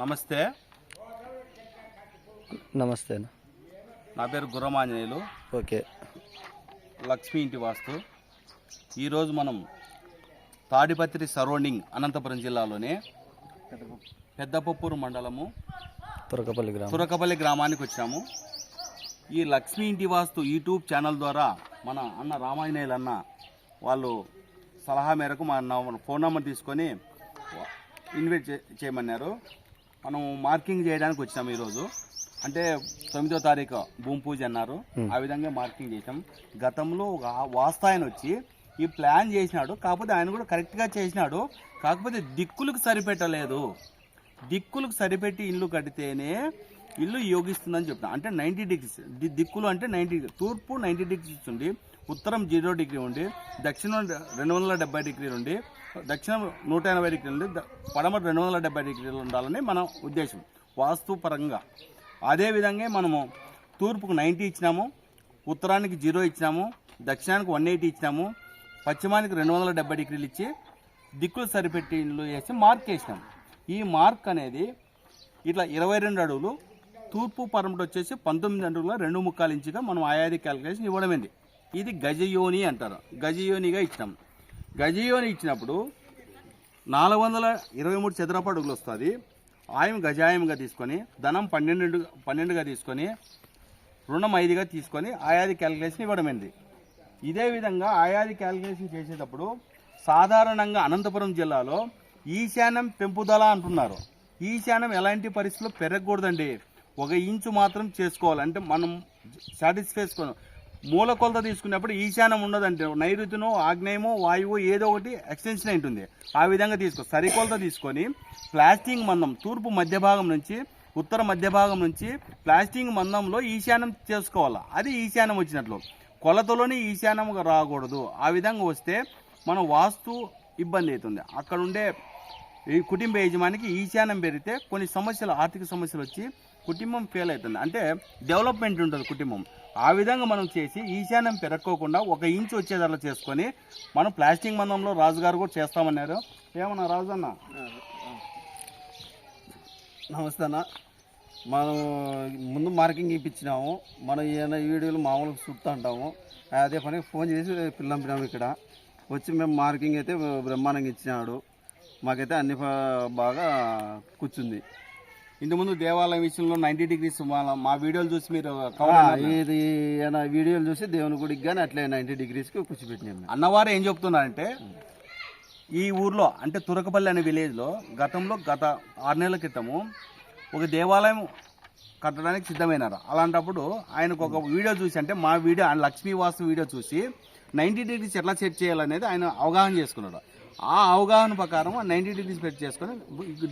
నమస్తే. నమస్తే నా పేరు గుర్రమాంజనేయులు ఓకే. లక్ష్మీ ఇంటి వాస్తు. ఈరోజు మనం తాడిపత్రి సరౌండింగ్ అనంతపురం జిల్లాలోనే పెద్దపప్పూరు మండలము తురకపల్లి గ్రామం. తురకపల్లి గ్రామానికి వచ్చాము. ఈ లక్ష్మీ ఇంటి వాస్తు యూట్యూబ్ ఛానల్ ద్వారా మన అన్న రామాంజనేయులు అన్న వాళ్ళు సలహా మేరకు మా ఫోన్ నెంబర్ తీసుకొని ఇన్వైట్ చేయమన్నారు. మనం మార్కింగ్ చేయడానికి వచ్చాము ఈరోజు. అంటే తొమ్మిదో తారీఖు భూమి పూజ అన్నారు. ఆ విధంగా మార్కింగ్ చేసాం గతంలో ఒక వాస్తు ఆయన వచ్చి ఈ ప్లాన్ చేసినాడు. కాకపోతే ఆయన కూడా కరెక్ట్గా చేసినాడు. కాకపోతే దిక్కులకు సరిపెట్టలేదు. దిక్కులకు సరిపెట్టి ఇల్లు కడితేనే ఇల్లు యోగిస్తుందని చెప్తాను అంటే నైంటీ డిగ్రీస్. ది- దిక్కులు అంటే నైంటీ తూర్పు నైంటీ డిగ్రీస్ ఉండి ఉత్తరం జీరో డిగ్రీ ఉండి దక్షిణం రెండు వందల డెబ్బై డిగ్రీలు ఉండి దక్షిణం నూట ఎనభై డిగ్రీలు ఉండి ద- పడమర రెండు వందల డెబ్బై డిగ్రీలు ఉండాలని మన ఉద్దేశం. వాస్తుపరంగా. అదేవిధంగా మనము తూర్పుకు నైంటీ ఇచ్చినాము. ఉత్తరానికి జీరో ఇచ్చినాము. దక్షిణానికి వన్ ఎయిటీ ఇచ్చినాము. పశ్చిమానికి రెండు వందల డెబ్బై డిగ్రీలు ఇచ్చి దిక్కులు సరిపెట్టి ఇల్లు వేసి మార్క్ వేసినాము ఈ మార్క్ అనేది ఇట్లా ఇరవై రెండు అడుగులు తూర్పు పరమట వచ్చేసి పంతొమ్మిది అడుగుల రెండు ముక్కాలు ఇంచుగా మనం ఆయాది క్యాలిక్యులేషన్ ఇవ్వడమైంది. ఇది గజయోని అంటారు. గజయోనిగా ఇచ్చినాం గజయోని ఇచ్చినప్పుడు నాలుగు వందల ఇరవై మూడు చదరపు అడుగులు వస్తుంది. ఆయం గజాయంగా తీసుకొని ధనం పన్నెండు పన్నెండుగా తీసుకొని రుణం ఐదుగా తీసుకొని ఆయాది క్యాలిక్యులేషన్ ఇవ్వడమైంది. ఇదే విధంగా ఆయాది క్యాలిక్యులేషన్ చేసేటప్పుడు సాధారణంగా అనంతపురం జిల్లాలో ఈశాన్యం పెంపుదల అంటున్నారు. ఈశాన్యం ఎలాంటి పరిస్థితుల్లో పెరగకూడదండి? ఒక ఇంచు మాత్రం చేసుకోవాలి. అంటే మనం సాటిస్ఫై చేసుకోను. మూల కొలత తీసుకున్నప్పుడు ఈశాన్యం ఉండదంటే నైరుతినో ఆగ్నేయమో వాయువు ఏదో ఒకటి ఎక్స్టెన్షన్ ఉంటుంది. ఆ విధంగా తీసుకో. సరికొలత తీసుకొని ప్లాస్టింగ్ మందం తూర్పు మధ్య భాగం నుంచి ఉత్తర మధ్య భాగం నుంచి ప్లాస్టింగ్ మందంలో ఈశాన్యం చేసుకోవాలి? అది ఈశాన్యం వచ్చినట్లు. కొలతలోనే ఈశాన్యం రాకూడదు. ఆ విధంగా వస్తే మన వాస్తు ఇబ్బంది అవుతుంది. అక్కడ ఉండే ఈ కుటుంబ యజమానికి ఈశాన్యం పెరిగితే కొన్ని సమస్యలు ఆర్థిక సమస్యలు వచ్చి కుటుంబం ఫెయిల్ అవుతుంది. అంటే డెవలప్మెంట్ ఉంటుంది కుటుంబం. ఆ విధంగా మనం చేసి ఈశాన్యం పెరక్కోకుండా ఒక ఇంచు వచ్చేదలా చేసుకొని మనం ప్లాస్టింగ్ మందంలో రాజుగారు కూడా చేస్తామన్నారు. ఏమన్నా రాజు అన్న నమస్తే అన్న. మనం ముందు మార్కింగ్ ఇప్పించినాము. మనం ఏమైనా వీడియోలు మామూలుగా చూస్తూ ఉంటాము. అదే పని ఫోన్ చేసి పిల్లంపినాము ఇక్కడ. వచ్చి మేము మార్కింగ్ అయితే బ్రహ్మాండంగా ఇచ్చినాడు. మాకైతే అన్ని బాగా కూర్చుంది ఇంతకుముందు దేవాలయం విషయంలో నైంటీ డిగ్రీస్ మా వీడియోలు చూసి మీరు. ఇది వీడియోలు చూసి దేవుని గుడికి కానీ అట్లే నైంటీ డిగ్రీస్కి కూర్చోబెట్టినాము మేము. అన్నవారు ఏం చెప్తున్నారంటే ఈ ఊర్లో అంటే తురకపల్లి అనే విలేజ్లో గతంలో గత ఆరు నెలల క్రితము ఒక దేవాలయం కట్టడానికి సిద్ధమైనారు అలాంటప్పుడు ఆయనకు ఒక వీడియో చూసి అంటే మా వీడియో ఆయన లక్ష్మీ వాస్తు వీడియో చూసి నైంటీ డిగ్రీస్ ఎట్లా సెట్ చేయాలనేది ఆయన అవగాహన చేసుకున్నాడు ఆ అవగాహన ప్రకారం నైంటీ డిగ్రీస్ సెట్ చేసుకొని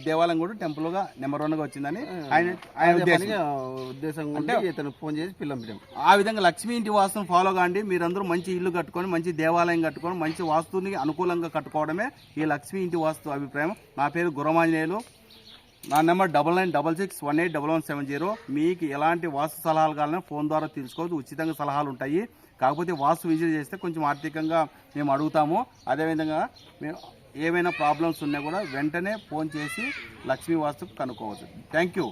దేవాలయం కూడా టెంపుల్గా నెంబర్ వన్గా వచ్చిందని ఆయన ఉద్దేశం. ఉంటే ఇతను ఫోన్ చేసి పిల్లంపినాము ఆ విధంగా లక్ష్మీ ఇంటి వాస్తుని ఫాలో కాండి. మీరందరూ మంచి ఇల్లు కట్టుకొని మంచి దేవాలయం కట్టుకొని మంచి వాస్తుని అనుకూలంగా కట్టుకోవడమే ఈ లక్ష్మీ ఇంటి వాస్తు అభిప్రాయం. నా పేరు గురమాంజనేయులు. నా number double nine double six one eight double one seven zero. మీకు ఎలాంటి వాస్తు సలహాలు కావాలన్నా ఫోన్ ద్వారా తెలుసుకోవచ్చు. ఉచితంగా సలహాలు ఉంటాయి. కాకపోతే వాస్తు విజిట్ చేస్తే కొంచెం ఆర్థికంగా మేము అడుగుతాము. అదేవిధంగా మేము ఏమైనా ప్రాబ్లమ్స్ ఉన్నా కూడా వెంటనే ఫోన్ చేసి లక్ష్మీ వాస్తుకు కనుక్కోవచ్చు. Thank you